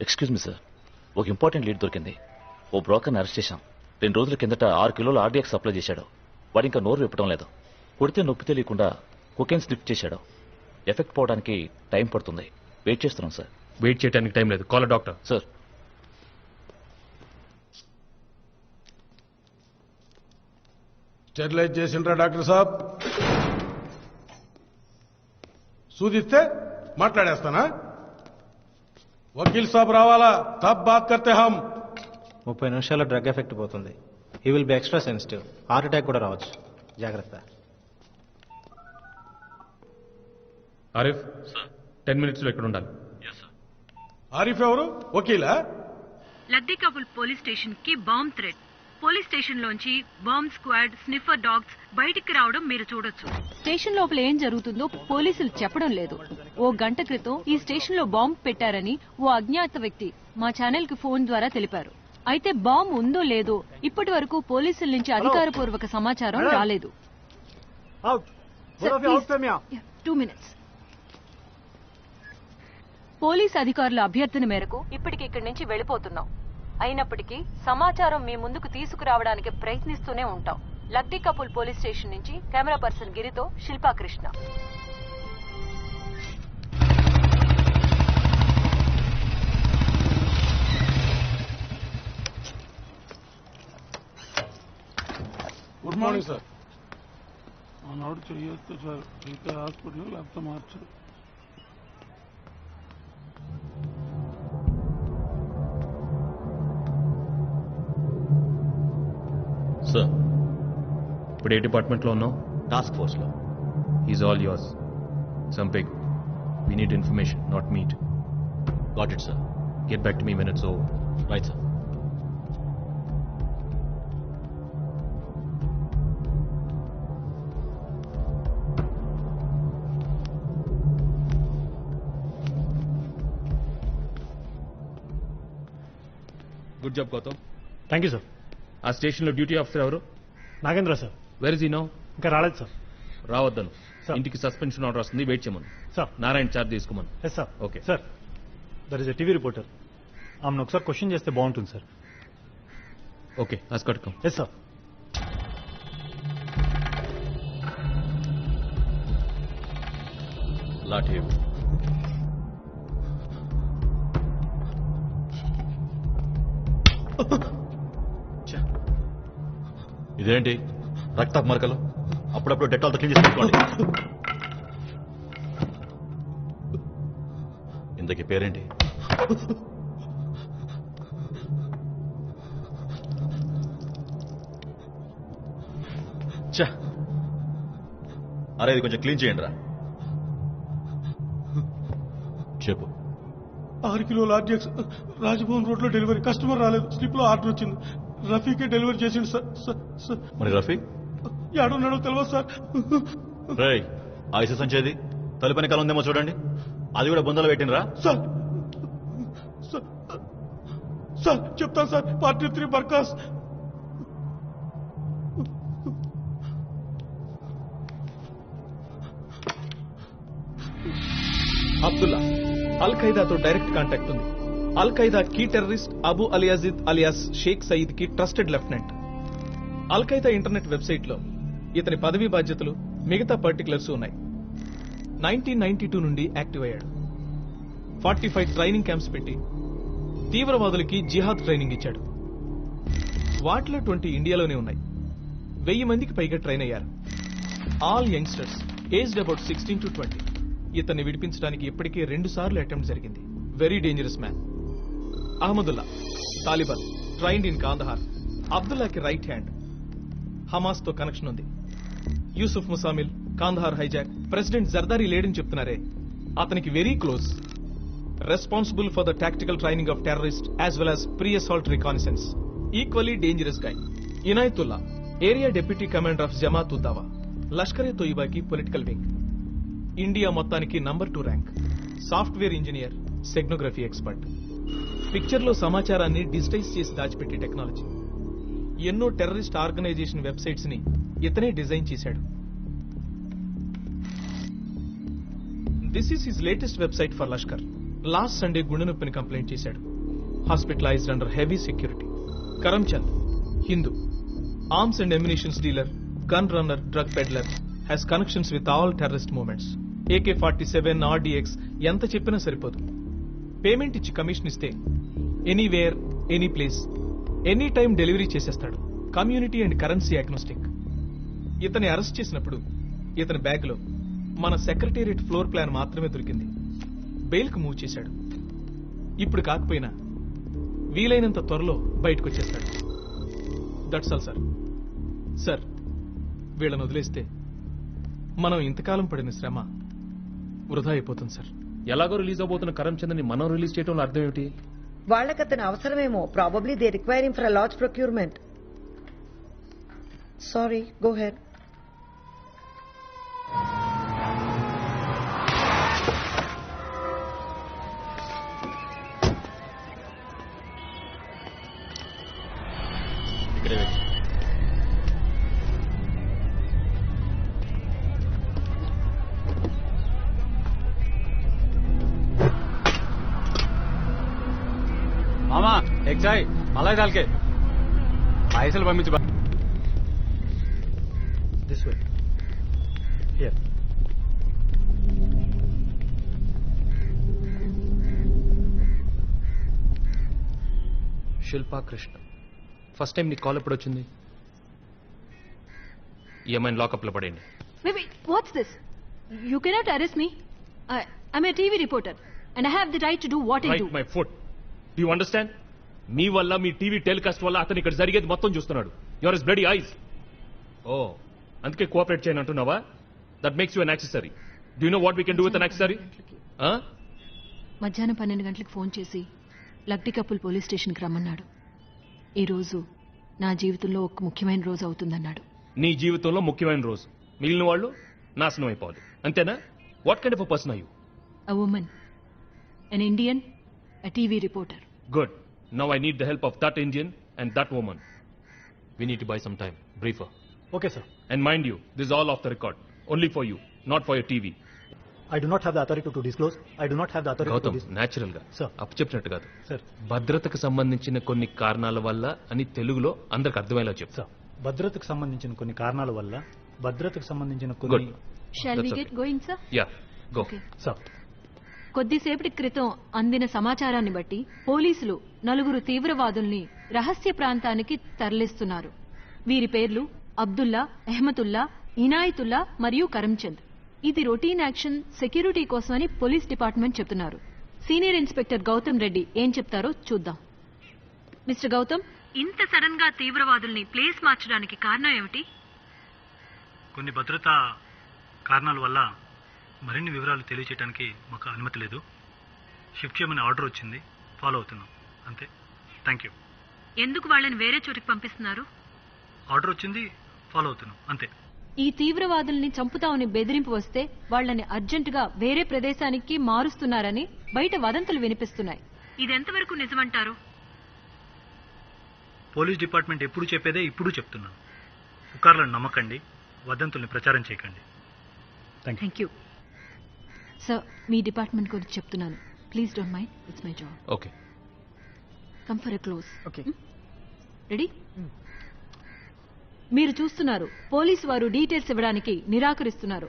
Excuse me sir ఒక important lead దొరికింది. ఓ బ్రోకర్ని అరెస్ట్ చేశాం. రెండు రోజుల కిందట ఆరు కిలోల ఆర్డీఎక్స్ సప్లై చేశాడు. వాడు ఇంకా నోరు విప్పడం లేదు. కొడితే నొప్పి తెలియకుండా కుకెన్ స్లిప్ చేశాడు. ఎఫెక్ట్ పోవడానికి టైం పడుతుంది. వెయిట్ చేస్తున్నాం సార్ వెయిట్ చేయడానికి టైం లేదు. కాల్ డాక్టర్ సార్ స్టెరిలైజ్ చేసిండ్రా డాక్టర్ సాబ్? సూదిస్తే మాట్లాడేస్తానా? వకీల్ సాబ్ రావాలా? తబ్ బాత్ కర్తే హమ్. ముప్పై నిమిషాల్లో డ్రగ్ ఎఫెక్ట్ పోతుంది. He will be extra sensitive heart attack కూడా రావచ్చు. జాగ్రత్త. ఆరిఫ్ టెన్ మినిట్స్లో ఇక్కడ ఉండాలి. ఆరిఫ్ ఎవరు? వకీలా? లద్దికపుల్ పోలీస్ స్టేషన్కి బాంబ్ థ్రెట్ పోలీస్ స్టేషన్ లోంచి బాంబ్ స్క్వాడ్ స్నిఫర్ డాగ్స్ బయటికి రావడం మీరు చూడొచ్చు. స్టేషన్ లోపల ఏం జరుగుతుందో పోలీసులు చెప్పడం లేదు. ఓ గంట క్రితం ఈ స్టేషన్లో బాంబ్ పెట్టారని ఓ అజ్ఞాత వ్యక్తి మా ఛానల్కి ఫోన్ ద్వారా తెలిపారు. అయితే బాంబ్ ఉందో లేదో ఇప్పటి వరకు పోలీసుల నుంచి అధికారపూర్వక సమాచారం రాలేదు. టూ మినిట్స్ పోలీస్ అధికారుల అభ్యర్థన మేరకు ఇప్పటికి ఇక్కడి నుంచి వెళ్ళిపోతున్నాం. అయినప్పటికీ సమాచారం మీ ముందుకు తీసుకురావడానికి ప్రయత్నిస్తూనే ఉంటాం. లక్డీ కపూల్ పోలీస్ స్టేషన్ నుంచి camera person గిరితో Shilpa Krishna good morning sir. ఆనాడు చెయ్యొస్తే సార్. అయితే హాస్పిటల్ లేకపోతే మార్చారు. సార్ ఇప్పుడు ఏ డిపార్ట్మెంట్లో ఉన్నావు? టాస్క్ ఫోర్స్లో is all yours సంపిక్ we need information not meet got it sir get back to me minutes over right sir good job Gautam thank you sir ఆ స్టేషన్లో డ్యూటీ ఆఫీసర్ ఎవరు? Nagendra sir. Where is he no ఇంకా రాలేదు sir. రావద్దను. Sir. ఇంటికి suspension order వస్తుంది wait చేయమను. Sir. Narayana charge తీసుకోమను. Yes sir. Okay. Sir there is a TV reporter ఆమెను ఒకసారి క్వశ్చన్ చేస్తే బాగుంటుంది సార్. ఓకే హాస్కట్కం ఎస్ సార్. లాఠీ. ఇదేంటి? రక్త మరకలు అప్పుడప్పుడు డెటాల్తో క్లీన్ చేసుకోండి పెట్టుకోండి. ఇంతకీ పేరేంటి? అరే ఇది కొంచెం క్లీన్ చేయండి రా. చెప్పు. ఆరు కిలోల ఆర్డిఎక్స్ రాజభవన్ రోడ్లో డెలివరీ. కస్టమర్ రాలేదు. స్లిప్లో ఆర్డర్ వచ్చింది. రఫీకే డెలివరీ చేసిండు సార్ మరి రఫీక్ ఏడున్నాడో తెలియదు సార్. రేయ్ ఐసు సంచేది తలుపని కాలం ఉందేమో చూడండి. అది కూడా బొందలో పెట్టినరా సార్ సార్ సార్ చెప్తాను sir party three Barkas. Abdullah అల్ ఖైదాతో డైరెక్ట్ కాంటాక్ట్ ఉంది. అల్ ఖైదా కీ terrorist Abu అలియాజిద్ alias Sheikh సయీద్కి trusted lieutenant. Al Qaeda internet వెబ్సైట్లో ఇతని పదవీ బాధ్యతలు మిగతా పర్టికులర్స్ ఉన్నాయి. నైన్టీన్ నైన్టీ టూ నుండి యాక్టివ్ అయ్యాడు. ఫార్టీ ఫైవ్ ట్రైనింగ్ క్యాంప్స్ పెట్టి తీవ్రవాదులకి జిహాద్ ట్రైనింగ్ ఇచ్చాడు. వాటిలో ట్వంటీ ఇండియాలోనే ఉన్నాయి. వెయ్యి మందికి పైగా ట్రైన్ అయ్యారు. All youngsters aged about sixteen to twenty ఇతన్ని విడిపించడానికి ఇప్పటికే రెండు సార్లు అటెంప్ట్ జరిగింది. Very dangerous man. Ahmadullah Taliban trained in Kandahar అబ్దుల్లాకి right hand. హమాస్తో కనెక్షన్ ఉంది. యూసుఫ్ ముసామిల్ కాందహార్ హైజాక్ ప్రెసిడెంట్ జర్దారీ లేడని చెప్తున్నారే. అతనికి very close. Responsible for the tactical training of terrorist as well as pre assault reconnaissance equally dangerous guy Inayatullah area deputy commander of Jamaat Uddawa Lashkare తోయిబాకి political wing. India మొత్తానికి number two rank. Software engineer steganography expert. పిక్చర్లో సమాచారాన్ని digitise చేసి దాచిపెట్టే technology. ఎన్నో terrorist organisation వెబ్సైట్స్ని ఇతనే design చేశాడు. This is his latest website for Lashkar last Sunday గుండె నొప్పిని కంప్లైంట్ చేశాడు. Hospitalised under heavy security Karamchand Hindu arms and ammunitions dealer gun runner drug peddler has connections with all terrorist movements AK forty seven RDX ఎంత చెప్పినా సరిపోదు. Payment ఇచ్చి commission ఇస్తే anywhere any place any time delivery చేసేస్తాడు. Community and currency agnostic. ఇతని arrest చేసినప్పుడు ఇతని బ్యాగ్లో మన సెక్రటేరియట్ ఫ్లోర్ ప్లాన్ మాత్రమే దొరికింది. బెయిల్కు మూవ్ చేశాడు. ఇప్పుడు కాకపోయినా వీలైనంత త్వరలో బయటకు వచ్చేస్తాడు దట్స్ ఆల్ సార్ సార్ వీళ్ళని వదిలేస్తే మనం ఇంతకాలం పడిన శ్రమ వృధా అయిపోతుంది సార్ ఎలాగో రిలీజ్ అవబోతున్న కరమ్చంద్ని మనం రిలీజ్ చేయడంలో అర్థం ఏమిటి? వాళ్ళకి అతని అవసరమేమో probably they requiring for a large procurement sorry go head చాయ్ మలాయ్ దాల్కే పైసలు పంపించి this way here Shilpa Krishna first time నీ కాల్ ఎప్పుడు వచ్చింది ఏమైనా లాకప్లో పడేయండి Wait, wait, what's this? You cannot arrest me. I, I'm a TV reporter, and I have the right to do what I do. My foot you understand me వల్ల మీ TV telecast వల్ల అతను ఇక్కడ జరిగేది మొత్తం చూస్తున్నాడు. Your is bloody eyes oh. అందుకే cooperate చేయను అంటున్నావా? That makes you an accessory do no what we can do with an accessory మధ్యాహ్నం పన్నెండు గంటలకు. ఫోన్ చేసి లక్టీ కప్పుల్ పోలీస్ స్టేషన్కి రమ్మన్నాడు. ఈ రోజు నా జీవితంలో ఒక ముఖ్యమైన రోజు అవుతుందన్నాడు. నీ జీవితంలో ముఖ్యమైన రోజు. మిగిలిన వాళ్ళు నాశనం అయిపోవాలి. అంతేనా? What kind of person are you a woman an Indian a TV reporter good now I need the help of that Indian and that woman we need to buy some time brief her okay sir and mind you this all off the record only for you not for your TV I do not have the authority to disclose I do not have the authority to Gautam న్యాచురల్గా Sir. అప్పు చెప్పినట్టు కాదు. Sir భద్రతకు సంబంధించిన కొన్ని కారణాల వల్ల అని తెలుగులో అందరికి అర్థమయ్యేలా చెప్పు. సార్ భద్రతకు సంబంధించిన కొన్ని కారణాల వల్ల భద్రతకు సంబంధించిన కొన్ని shall we That's get going sir yeah go okay sir కొద్దిసేపటి క్రితం అందిన సమాచారాన్ని బట్టి పోలీసులు నలుగురు తీవ్రవాదుల్ని రహస్య ప్రాంతానికి తరలిస్తున్నారు. వీరి పేర్లు అబ్దుల్లా అహ్మతుల్లా ఇనాయతుల్లా మరియు కరంచంద్ ఇది రొటీన్ యాక్షన్ సెక్యూరిటీ కోసమని పోలీస్ డిపార్ట్మెంట్ చెప్తున్నారు. సీనియర్ ఇన్స్పెక్టర్ గౌతమ్ రెడ్డి ఏం చెప్తారో చూద్దాం. మిస్టర్ గౌతమ్ ఇంత సడన్గా తీవ్రవాదుల్ని ప్లేస్ మార్చడానికి కారణం ఏమిటి? కొన్ని భద్రతా కారణాల వల్ల మరిన్ని వివరాలు తెలియచేయడానికి మాకు అనుమతి లేదు. షిఫ్ట్ చేయమని ఆర్డర్ వచ్చింది. ఫాలో అవుతున్నాం. అంతే. Thank you. ఎందుకు వాళ్ళని వేరే చోటికి పంపిస్తున్నారు? ఆర్డర్ వచ్చింది. ఫాలో అవుతున్నాం. అంతే. ఈ తీవ్రవాదుల్ని చంపుతామని బెదిరింపు వస్తే వాళ్ళని అర్జెంటుగా వేరే ప్రదేశానికి మారుస్తున్నారని బయట వదంతులు వినిపిస్తున్నాయి. ఇదెంతవరకు నిజమంటారు? పోలీస్ డిపార్ట్మెంట్ ఎప్పుడు చెప్పేదే ఇప్పుడు చెప్తున్నాను పుకార్లను నమ్మకండి. వదంతుల్ని ప్రచారం చేయకండి. థ్యాంక్ థ్యాంక్ యూ సార్ మీ డిపార్ట్మెంట్ గురించి చెప్తున్నాను. Please don't mind it's my job okay come for a close okay ready మీరు చూస్తున్నారు పోలీసు వారు డీటెయిల్స్ ఇవ్వడానికి నిరాకరిస్తున్నారు.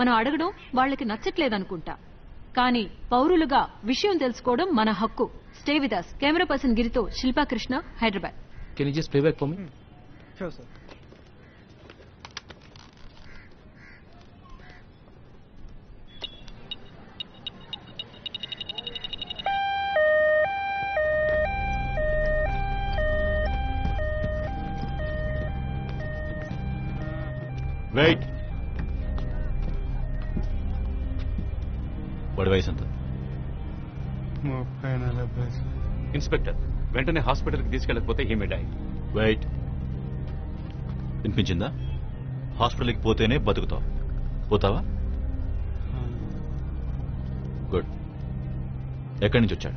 మనం అడగడం వాళ్ళకి నచ్చట్లేదనుకుంటా. కానీ పౌరులుగా విషయం తెలుసుకోవడం మన హక్కు. Stay with us camera person గిరితో Shilpa Krishna Hyderabad can you just play back for me sure sir వాడి వయసు ఎంత? ముప్పై నలభై. ఇన్స్పెక్టర్ వెంటనే హాస్పిటల్కి తీసుకెళ్ళకపోతే ఈమె డై వెయిట్. వినిపించిందా? హాస్పిటల్కి పోతేనే బతుకుతావు. పోతావా? గుడ్. ఎక్కడి నుంచి వచ్చాడు?